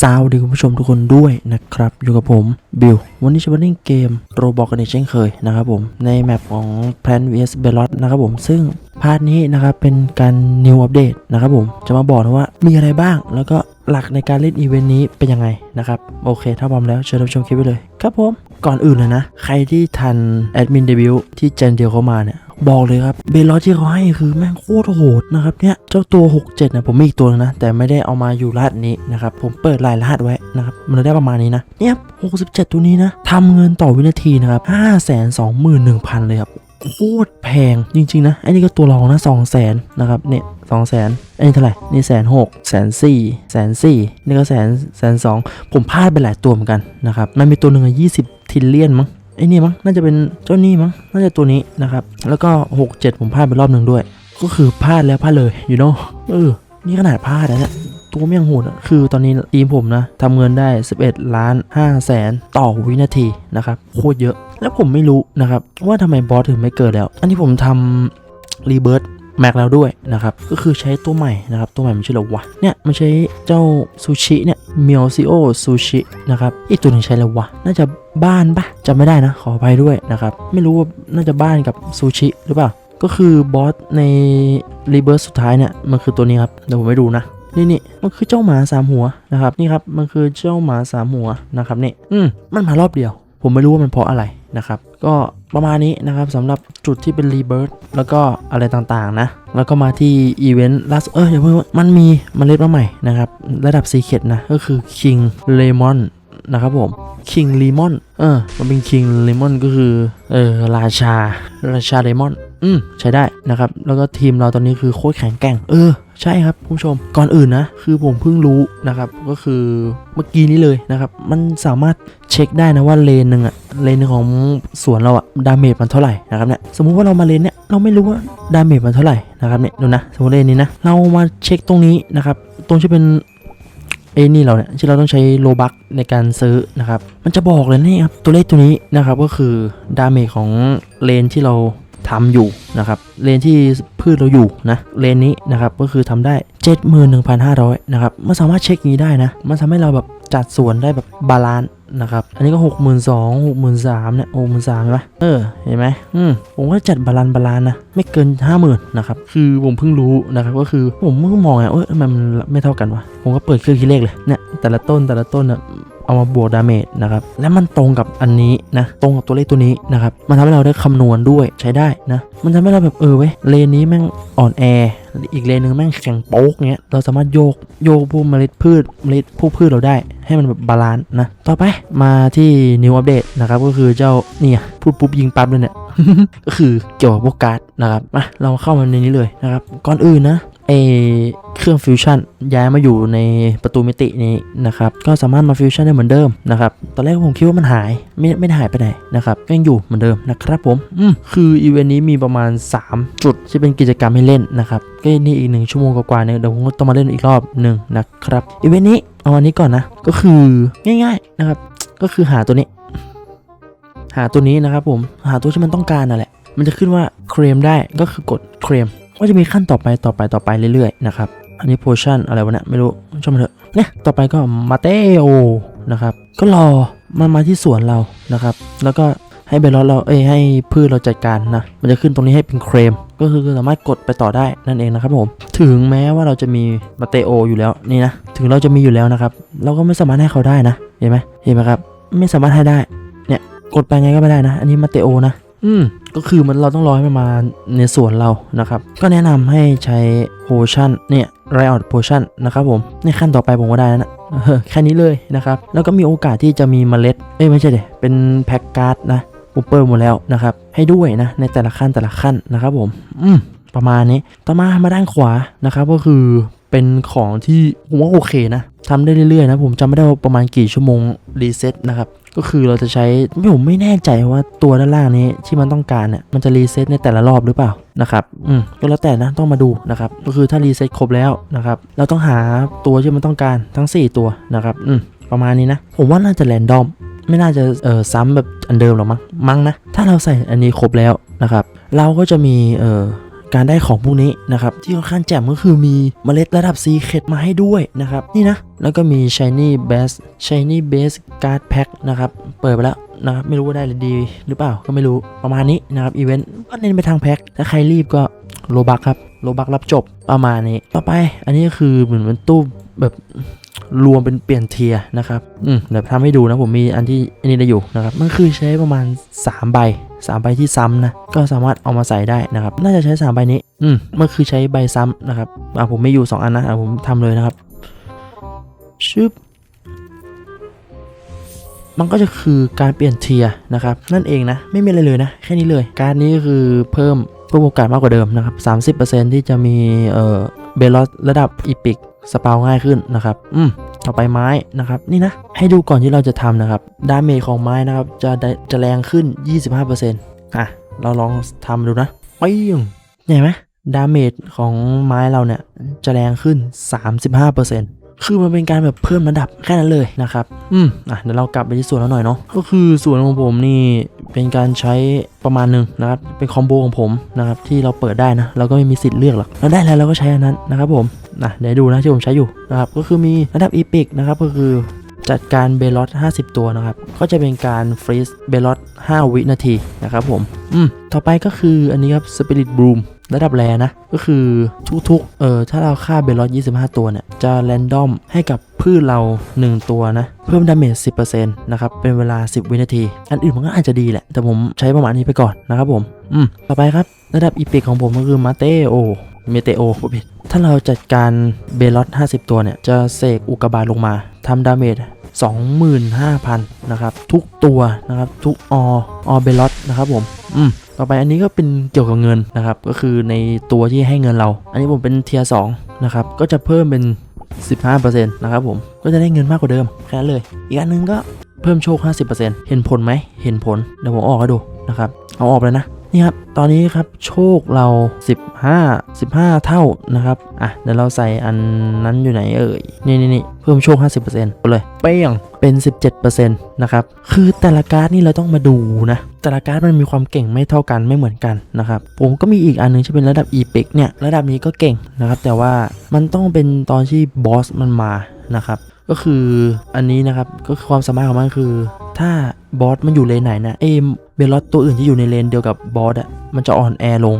สวัสดีคุณผู้ชมทุกคนด้วยนะครับ อยู่กับผมบิลวันนี้จะมาเล่นเกมโรบอกกันอีกเช่นเคยนะครับผม ในแมปของ Plan vs b e l o t นะครับผม ซึ่งพาร์ทนี้นะครับเป็นการ new update นะครับผม จะมาบอกนะว่ามีอะไรบ้างแล้วก็หลักในการเล่นอีเวนต์นี้เป็นยังไงนะครับ โอเค ถ้าพร้อมแล้ว เชิญรับชมคลิปไปเลย ครับผม ก่อนอื่นเลยนะ ใครที่ทันแอดมินเดบิวที่เจนเดียวเข้ามาเนี่ย บอกเลยครับเบลลอที่เขาให้คือแม่งโคตรโหดนะครับเนี่ยเจ้าตัว 67นะผมมีอีกตัวนึงนะ แต่ไม่ได้เอามาอยู่รหัสนี้นะครับผมเปิดรายรหัสไว้นะครับมันได้ประมาณนี้นะเนี่ย67 ตัวนี้นะทำเงินต่อวินาทีนะครับ521,000 เลยครับโคตรแพงจริงๆนะไอ้นี่ก็ตัวรองนะ2 0 0 0 0 0นะครับเนี่ยสองแสนไอ้นี่เท่าไหร่นี่แสนหกแสนสี่แสนสี่นี่ก็แสนแสนสองผมพลาดไปหลายตัวเหมือนกันนะครับมันมีตัวหนึ่งยี่สิบทิลเลียนมั้ง ไอ้นี่มั้งน่าจะเป็นเจ้านี่มั้งน่าจะตัวนี้นะครับ แล้วก็หกเจ็ดผมพลาดไปรอบหนึ่งด้วย ก็คือพลาดแล้วพลาดเลยอยู่เนาะเออนี่ขนาดพลาดแล้วเนี่ยตัวไม่ยังโหดอะคือตอนนี้ทีมผมนะทำเงินได้ 11 ล้าน5แสนต่อวินาทีนะครับโคตรเยอะ แล้วผมไม่รู้นะครับว่าทำไมบอสถึงไม่เกิดแล้ว อันนี้ผมทำรีเบิร์ต ม็กแล้วด้วยนะครับ ก็คือใช้ตัวใหม่นะครับ ตัวใหม่มันชื่ออะไรวะ เนี่ยมันใช้เจ้าซูชิเนี่ยเมียวซิโอซูชินะครับ อีกตัวหนึ่งใช้อะไรวะ น่าจะบ้านปะจำไม่ได้นะ ขออภัยด้วยนะครับ ไม่รู้ว่าน่าจะบ้านกับซูชิหรือเปล่า ก็คือบอสในรีเบิร์สสุดท้ายเนี่ย มันคือตัวนี้ครับ เดี๋ยวผมไปดูนะนี่นี่มันคือเจ้าหมาสามหัวนะครับ นี่ครับ มันคือเจ้าหมาสามหัวนะครับนี่ อืม มันมารอบเดียว ผมไม่รู้ว่ามันเพราะอะไรนะครับ ก็ประมาณนี้นะครับสำหรับจุดที่เป็นรีเบิร์ตแล้วก็อะไรต่างๆนะ แล้วก็มาที่อีเวนต์ล่าสุดเอออย่าเพิ่งมันมีเมล็ดมาใหม่นะครับ ระดับซีเคดนะ ก็คือ King Lemon นะครับผม King Lemon เออ มันเป็น King Lemon ก็คือ เออ ราชา ราชาเลมอน อืมใช้ได้นะครับ แล้วก็ทีมเราตอนนี้คือโคตรแข็งแกร่ง เออ ใช่ครับคุณผู้ชม ก่อนอื่นนะ คือผมเพิ่งรู้นะครับ ก็คือเมื่อกี้นี้เลยนะครับ มันสามารถเช็คได้นะว่าเลนหนึ่งอะเลนหนึ่งของสวนเราอะดาเมจมันเท่าไหร่นะครับเนี่ย สมมุติว่าเรามาเลนเนี่ยเราไม่รู้ว่าดาเมจมันเท่าไหร่นะครับเนี่ยดูนะ สมมติเลนนี้นะ เรามาเช็คตรงนี้นะครับ ตรงที่เป็นเอ้นี่เราเนี่ยที่เราต้องใช้โลบักในการซื้อนะครับ มันจะบอกเลยนี่ครับตัวเลขตัวนี้นะครับก็คือดาเมจของเลนที่เรา ทำอยู่นะครับเลนที่พืชเราอยู่นะเลนนี้นะครับก็คือทำได้ 71,500นะครับมันสามารถเช็คงนี้ได้นะ มันทำให้เราแบบจัดส่วนได้แบบบาลานซ์นะครับ อันนี้ก็ 62,000 63,000เนี่ย63,000ใช่ไหมเออ เห็นไหมอืมผมว่าจัดบาลานซ์บาลานซ์นะ ไม่เกิน 50,000นะครับ คือผมเพิ่งรู้นะครับ ก็คือผมเพิ่งมองไงเอ้ยทำไมมันไม่เท่ากันวะ ผมก็เปิดเครื่องคิดเลขเลย เนี่ย แต่ละต้นแต่ละต้นน่ะ เอามาบวกดาเมจนะครับ และมันตรงกับอันนี้นะ ตรงกับตัวเลขตัวนี้นะครับ มันทำให้เราได้คำนวณด้วยใช้ได้นะ มันทำให้เราแบบเออเว้ย เลนนี้แม่งอ่อนแอ อีกเลนหนึ่งแม่งแข็งโป๊กเงี้ย เราสามารถโยกโยกพวกเมล็ดพืชเมล็ดพวกพืชเราได้ ให้มันแบบบาลานซ์นะ ต่อไปมาที่ new update นะครับ ก็คือเจ้าเนี่ยพูดปุ๊บยิงปั๊บเลยเนี่ย ก็คือเกี่ยวกับพวกการ์ดนะครับมาเราเข้ามาในนี้เลยนะครับ ก่อนอื่นนะ ไอเครื่องฟิวชั่นย้ายมาอยู่ในประตูมิตินี้นะครับ ก็สามารถมาฟิวชั่นได้เหมือนเดิมนะครับ ตอนแรกผมคิดว่ามันหายไม่ไม่ได้หายไปไหนนะครับก็ยังอยู่เหมือนเดิมนะครับผมอืมคืออีเวนต์นี้มีประมาณ 3 จุดที่เป็นกิจกรรมให้เล่นนะครับ ก็นี่อีกหนึ่งชั่วโมงกว่าๆเนี่ยเดี๋ยวผมก็ต้องมาเล่นอีกรอบหนึ่งนะครับอีเวนต์นี้เอาอันนี้ก่อนนะ ก็คือง่าย ๆนะครับ ก็คือหาตัวนี้ หาตัวนี้นะครับผมหาตัวที่มันต้องการนั่นแหละ มันจะขึ้นว่าเคลมได้ก็คือกดเคลม ก็จะมีขั้นต่อไปต่อไปต่อไปเรื่อยๆนะครับอันนี้โพชั่นอะไรวะเนี่ยไม่รู้ช่างมันเถอะเนี่ยต่อไปก็มาเตโอนะครับก็รอมันมาที่สวนเรานะครับ แล้วก็ให้เบลลอสเราเอ้ยให้พืชเราจัดการนะมันจะขึ้นตรงนี้ให้เป็นเคลมก็คือสามารถกดไปต่อได้นั่นเองนะครับผมถึงแม้ว่าเราจะมีมาเตโออยู่แล้วนี่นะถึงเราจะมีอยู่แล้วนะครับ เราก็ไม่สามารถให้เขาได้นะเห็นไหมเห็นไหมครับไม่สามารถให้ได้เนี่ยกดไปไงก็ไม่ได้นะ อันนี้มาเตโอนะ อืม ก็คือมันเราต้องรอให้มันมาในสวนเรานะครับ ก็แนะนำให้ใช้โพชั่นเนี่ยไรออดโพชั่นนะครับผมในขั้นต่อไปผมก็ได้นะแค่นี้เลยนะครับ แล้วก็มีโอกาสที่จะมีเมล็ด เอ้ยไม่ใช่เดเป็นแพ็กการ์ดนะผมเปิดหมดแล้วนะครับ ให้ด้วยนะในแต่ละขั้นแต่ละขั้นนะครับผม อืมประมาณนี้ ต่อมามาด้านขวานะครับก็คือเป็นของที่ผมว่าโอเคนะทำได้เรื่อยๆนะผมจำไม่ได้ว่าประมาณกี่ชั่วโมงรีเซ็ตนะครับ ก็คือเราจะใช้ไม่ผมไม่แน่ใจว่าตัวด้านล่างนี้ที่มันต้องการเนี่ยมันจะรีเซ็ตในแต่ละรอบหรือเปล่านะครับอืมก็แล้วแต่นะต้องมาดูนะครับก็คือถ้ารีเซ็ตครบแล้วนะครับเราต้องหาตัวที่มันต้องการทั้ง 4 ตัวนะครับอืมประมาณนี้นะ ผมว่าน่าจะแรนดอมไม่น่าจะเออซ้ำแบบอันเดิมหรอกมั้งมั้งนะถ้าเราใส่อันนี้ครบแล้วนะครับ เราก็จะมีเออ การได้ของพวกนี้นะครับที่ค่อนข้างแจ่มก็คือมีเมล็ดระดับ Secret มาให้ด้วยนะครับนี่นะแล้วก็มี Shiny Base Shiny Base Card Pack นะครับเปิดไปแล้วนะครับไม่รู้ว่าได้หรือดีหรือเปล่าก็ไม่รู้ประมาณนี้นะครับอีเวนต์ก็เน้นไปทางแพ็คถ้าใครรีบก็โลบักครับโลบักรับจบประมาณนี้ ต่อไปอันนี้ก็คือเหมือนเป็นตู้แบบ รวมเป็นเปลี่ยนเทียนะครับอืมเดี๋ยวทำให้ดูนะผมมีอันที่อันนี้ได้อยู่นะครับมันคือใช้ประมาณ 3 ใบ3ใบที่ซ้ำนะก็สามารถเอามาใส่ได้นะครับ น่าจะใช้ 3 ใบนี้ อืมมันคือใช้ใบซ้ำนะครับอ่าผมไม่อยู่ 2 อันนะอ่าผมทำเลยนะครับชึบมันก็จะคือการเปลี่ยนเทียนะครับ นั่นเองนะไม่มีอะไรเลยนะ แค่นี้เลย การนี้ก็คือเพิ่มเพิ่มโอกาสมากกว่าเดิมนะครับ 30%ที่จะมีเอ่อ เบลลอสระดับอีพิกสปาวง่ายขึ้นนะครับ อืมต่อไปไม้นะครับ นี่นะ ให้ดูก่อนที่เราจะทำนะครับ ดาเมจของไม้นะครับ จะได้จะแรงขึ้น 25%อะ เราลองทำดูนะปิ้งเห็นไหมดาเมจของไม้เราเนี่ย จะแรงขึ้น 35%คือมันเป็นการแบบเพิ่มระดับแค่นั้นเลยนะครับ อืม อะ เดี๋ยวเรากลับไปที่สวนเราหน่อยเนาะ ก็คือสวนของผมนี่ เป็นการใช้ประมาณหนึ่งนะครับ เป็นคอมโบของผมนะครับที่เราเปิดได้นะเราก็ไม่มีสิทธิ์เลือกหรอกเราได้แล้วเราก็ใช้อันนั้นนะครับผมนะเดี๋ยวดูนะที่ผมใช้อยู่นะครับก็คือมีระดับอีพิกนะครับก็คือ จัดการเบลลอต50 ตัวนะครับ ก็จะเป็นการฟรีซเบลลอต5 วินาทีนะครับผม อืม ต่อไปก็คืออันนี้ครับสปิริตบลูมระดับแรนะ ก็คือทุกๆ เออถ้าเราฆ่าเบลลอต25 ตัวเนี่ย จะแรนดอมให้กับพืชเรา 1 ตัวนะ เพิ่มดาเมจ10%นะครับ เป็นเวลา 10 วินาที อันอื่นมันก็อาจจะดีแหละ แต่ผมใช้ประมาณนี้ไปก่อนนะครับผม อืม ต่อไปครับ ระดับอีพิกของผมก็คือมาเตโอเมเตโอผมผิดถ้าเราจัดการเบลลอต50 ตัวเนี่ย จะเสกอุกกาบาตลงมาทำดาเมจ 25,000นะครับทุกตัวนะครับทุกอออเบลลอตนะครับผมอืมต่อไปอันนี้ก็เป็นเกี่ยวกับเงินนะครับก็คือในตัวที่ให้เงินเรา อันนี้ผมเป็นเทียร์2นะครับก็จะเพิ่มเป็น 15%นะครับผมก็จะได้เงินมากกว่าเดิมแค่นั้นเลย อีกอันหนึงก็เพิ่มโชค 50%เห็นผลไหมเห็นผลเดี๋ยวผมออกให้ดูนะครับเอาออกเลยนะ นี่ครับ ตอนนี้ครับโชคเรา 15 15 เท่านะครับ อะ เดี๋ยวเราใส่อันนั้นอยู่ไหนเอ่ย นี่นี่นี่เพิ่มโชค 50%ไปเลย เป้งเป็น 17%นะครับ คือแต่ละการ์ดนี่เราต้องมาดูนะ แต่ละการ์ดมันมีความเก่งไม่เท่ากันไม่เหมือนกันนะครับ ผมก็มีอีกอันหนึงที่เป็นระดับ e p i c เนี่ย ระดับนี้ก็เก่งนะครับ แต่ว่ามันต้องเป็นตอนที่บอสมันมานะครับ ก็คืออันนี้นะครับ ก็คือความสามารถของมันคือ ถ้าบอสมันอยู่เลนไหนนะเอม เบลลอตตัวอื่นที่อยู่ในเลนเดียวกับบอสอะมันจะอ่อนแอลง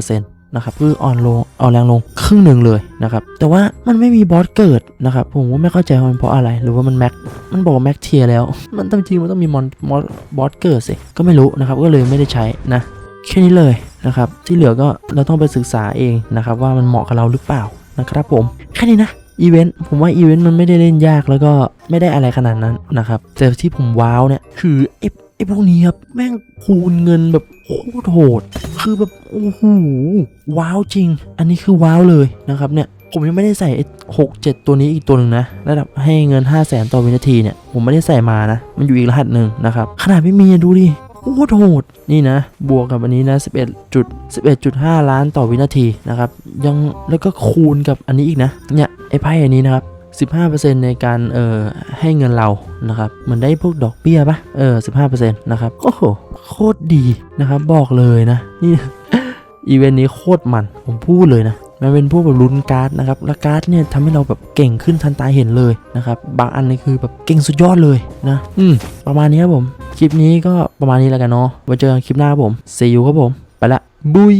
50%นะครับคืออ่อนลงอ่อนแรงลงครึ่งหนึ่งเลยนะครับแต่ว่ามันไม่มีบอสเกิดนะครับผมว่าไม่เข้าใจว่ามันเพราะอะไร หรือว่ามันแม็กมันบอกแม็กเทียแล้ว มันต้องจริงมันต้องมีมอนมอนบอสเกิดสิก็ไม่รู้นะครับก็เลยไม่ได้ใช้นะแค่นี้เลยนะครับที่เหลือก็เราต้องไปศึกษาเองนะครับว่ามันเหมาะกับเราหรือเปล่านะครับผมแค่นี้นะอีเวนต์ผมว่าอีเวนต์มันไม่ได้เล่นยากแล้วก็ไม่ได้อะไรขนาดนั้นนะครับแต่ที่ผมว้าวเนี่ยคือไอ้ อ้พวกนี้ครับแม่งคูณเงินแบบโคตรโหด คือแบบโอ้โหว้าวจริง อันนี้คือว้าวเลยนะครับเนี่ยผมยังไม่ได้ใส่ไอ้หกเจ็ดตัวนี้อีกตัวหนึ่งนะระดับให้เงิน 5 0 0แสนต่อวินาทีเนี่ย ผมไม่ได้ใส่มานะ มันอยู่อีกรหัสหนึ่งนะครับ ขนาดไม่มีดูดิโคตรโหด นี่นะ บวกกับอันนี้นะ 11จุด11.5 ล้านต่อวินาทีนะครับ ยังแล้วก็คูณกับอันนี้อีกนะ เนี่ย ไอ้ไพ่อันนี้นะครับ 15%ในการเอ่อให้เงินเรานะครับเหมือนได้พวกดอกเบี้ยปะเออ15%นะครับโอ้โหโคตรดีนะครับบอกเลยนะนี่อีเวนต์นี้โคตรมันผมพูดเลยนะมันเป็นพวกแบบลุ้นการ์ดนะครับแล้วการ์ดเนี่ยทำให้เราแบบเก่งขึ้นทันตาเห็นเลยนะครับบางอันนี่คือแบบเก่งสุดยอดเลยนะอืมประมาณนี้ครับผมคลิปนี้ก็ประมาณนี้แล้วกันเนาะไว้เจอกันคลิปหน้าครับผม see you ครับผม ไปละบุย